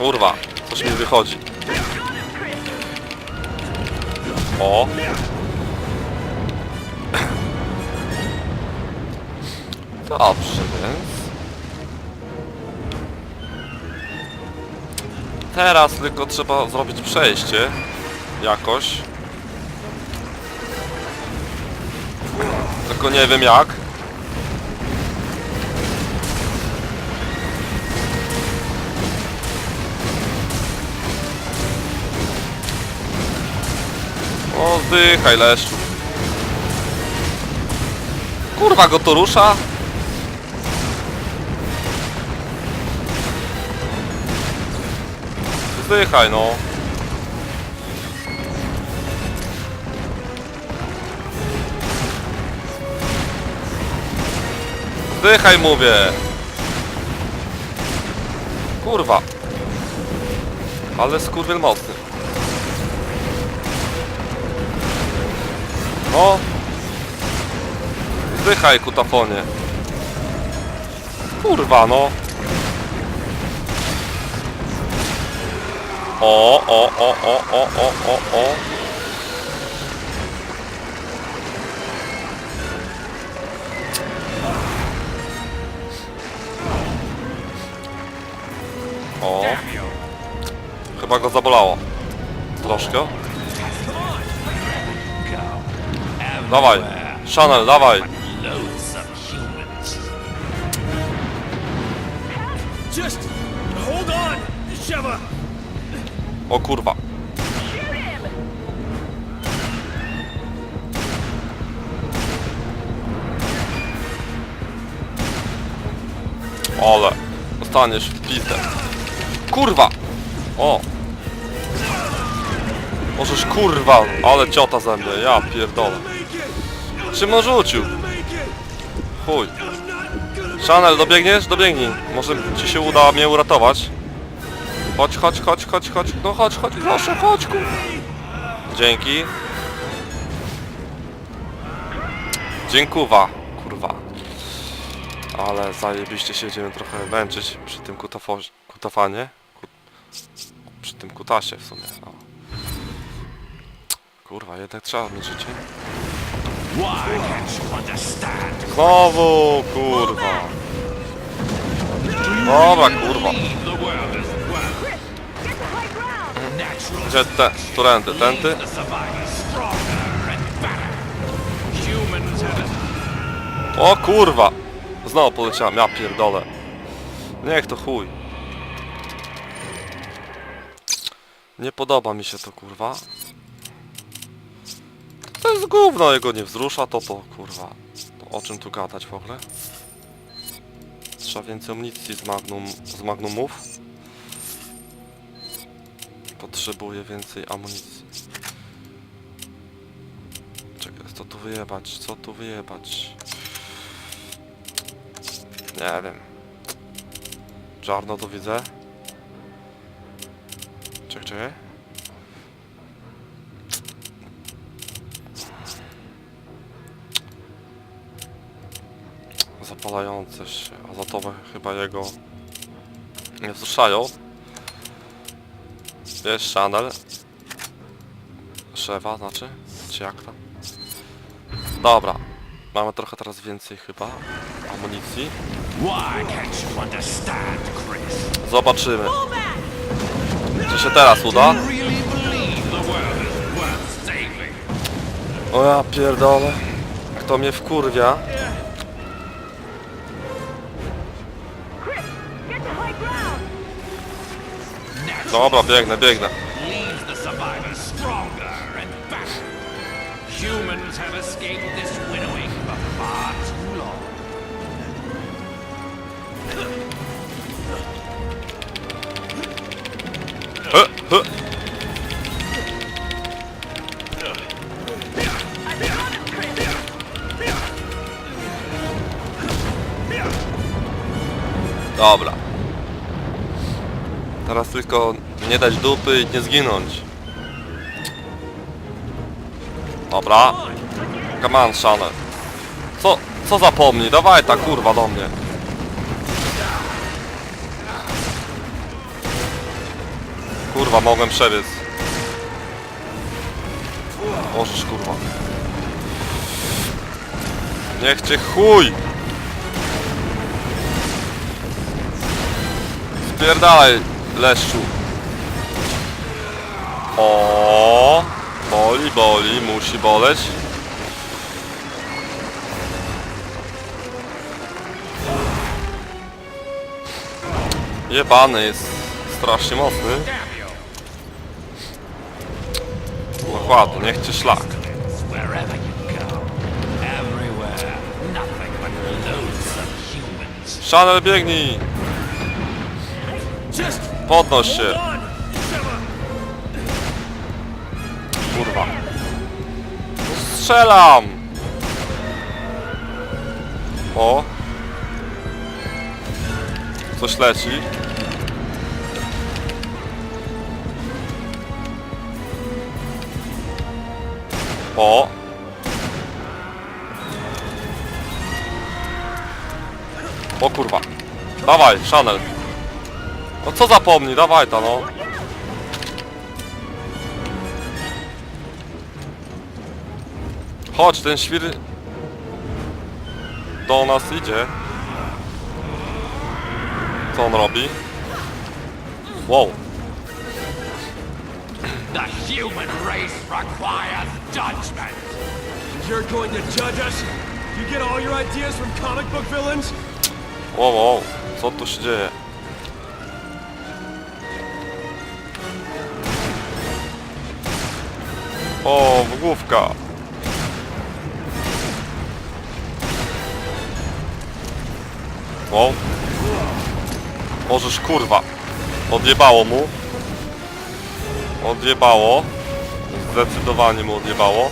Kurwa, coś mi wychodzi. O. Dobrze, więc... Teraz tylko trzeba zrobić przejście. Jakoś. Tylko nie wiem jak. O, zdychaj leszczu. Kurwa go to rusza? Zdychaj no. Zdychaj mówię. Kurwa. Ale skurwiel mocny. No. Zdychaj kutafonie. Kurwa no. O, o, o, o, o, o, o, o. O. Chyba go zabolało. Troszkę. Dawaj. Chanel, dawaj. O kurwa. Ale dostaniesz w pizdę. Kurwa! O! Możesz kurwa, ale ciota ze mnie, ja pierdolę. Czym on rzucił? Chuj. Chanel, dobiegniesz? Dobiegnij. Może ci się uda mnie uratować. Chodź, chodź, chodź, chodź, chodź. No chodź, chodź, proszę, chodź, kur... Dzięki. Dziękuwa, kurwa. Ale zajebiście się będziemy trochę męczyć przy tym kutafozie, kutafanie. Ku... Przy tym kutasie w sumie. No. Kurwa, jednak trzeba mieć życie. Znowu, kurwa. Dobra, kurwa. Gdzie te. Humans have O kurwa! Znowu poleciałem, ja pierdolę. Niech to chuj. Nie podoba mi się to kurwa. Jest gówno, jego nie wzrusza, to to kurwa. To o czym tu gadać w ogóle? Trzeba więcej amunicji z magnum, z magnumów. Potrzebuję więcej amunicji. Czekaj, co tu wyjebać, co tu wyjebać? Nie wiem. Czarno to widzę. Czekaj, czekaj. Zapalające się, azotowe chyba jego nie wzruszają. Wiesz, Chanel. Szewa, znaczy? Czy jak tam? Dobra. Mamy trochę teraz więcej chyba amunicji. Zobaczymy. Czy się teraz uda? O ja pierdolę. Kto mnie wkurwia? Dobra, biegnę, biegnę. leaves the survivors Teraz tylko nie dać dupy i nie zginąć. Dobra. Come on, Shane. Co, co zapomnij? Dawaj ta kurwa do mnie. kurwa, mogłem przebiec. Możesz kurwa. Niech cię chuj! Spierdalaj, leszczu. O, boli, boli, musi boleć. Jebany jest strasznie mocny. Dokładnie, niech cię szlak. Chanel biegnij! Just Podnoś się! Kurwa. Strzelam! O! Coś leci. O! O kurwa. Dawaj, Chanel. No co zapomnij, dawaj ta no. Chodź, ten świr do nas idzie. Co on robi? Wow. The human race requires judgment. You're going to judge us? You get all your ideas from comic book villains? Wow, wow. Co tu się dzieje? O, główka. Wow. Możesz kurwa. Odjebało mu. Odjebało. Zdecydowanie mu odjebało.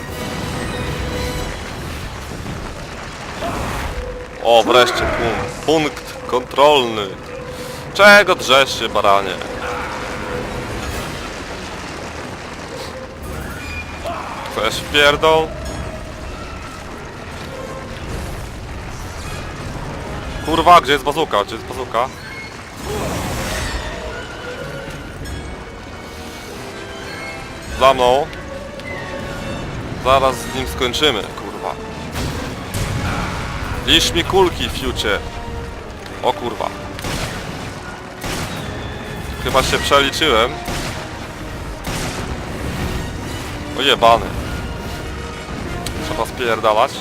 O, wreszcie punkt. Punkt kontrolny. Czego drzesz się, baranie? W pierdol? Kurwa, gdzie jest bazuka? Gdzie jest bazuka? Za mną. Zaraz z nim skończymy, kurwa. Lisz mi kulki, fiucie. O kurwa. Chyba się przeliczyłem. O jebany. Trzeba spierdalać.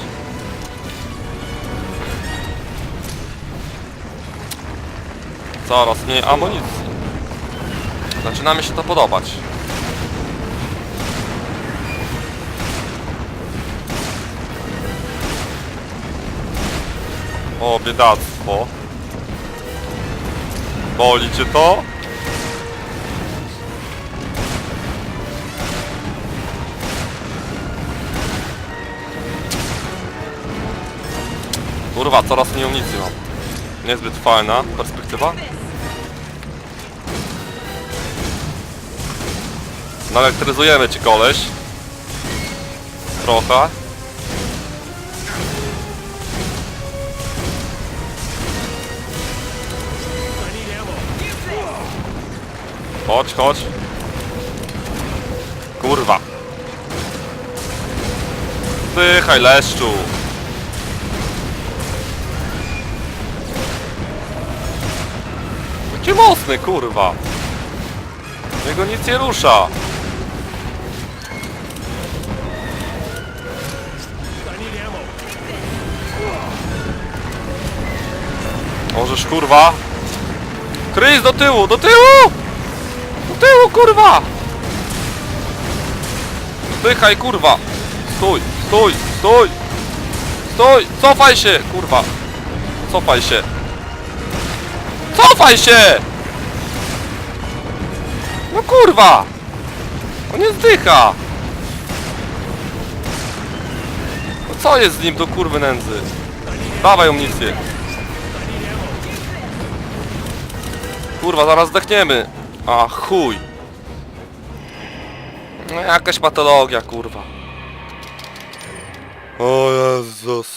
Coraz mniej amunicji. Zaczyna mi się to podobać. O, biedactwo. Boli cię to? Kurwa, coraz mniej amunicji mam. Niezbyt fajna perspektywa. Naelektryzujemy ci koleś. Trochę. Chodź, chodź. Kurwa. Dychaj, leszczu. Jaki mocny, kurwa. Jego nic nie rusza. Możesz, kurwa. Chris, do tyłu, do tyłu! Do tyłu, kurwa! Dychaj, kurwa! Stój, stój, stój! Stój! Cofaj się, kurwa! Cofaj się! Cofaj się! No kurwa! On nie zdycha! No co jest z nim do kurwy nędzy? Dawaj amunicję! Kurwa, zaraz zdechniemy. A chuj. No jakaś patologia, kurwa. O Jezus.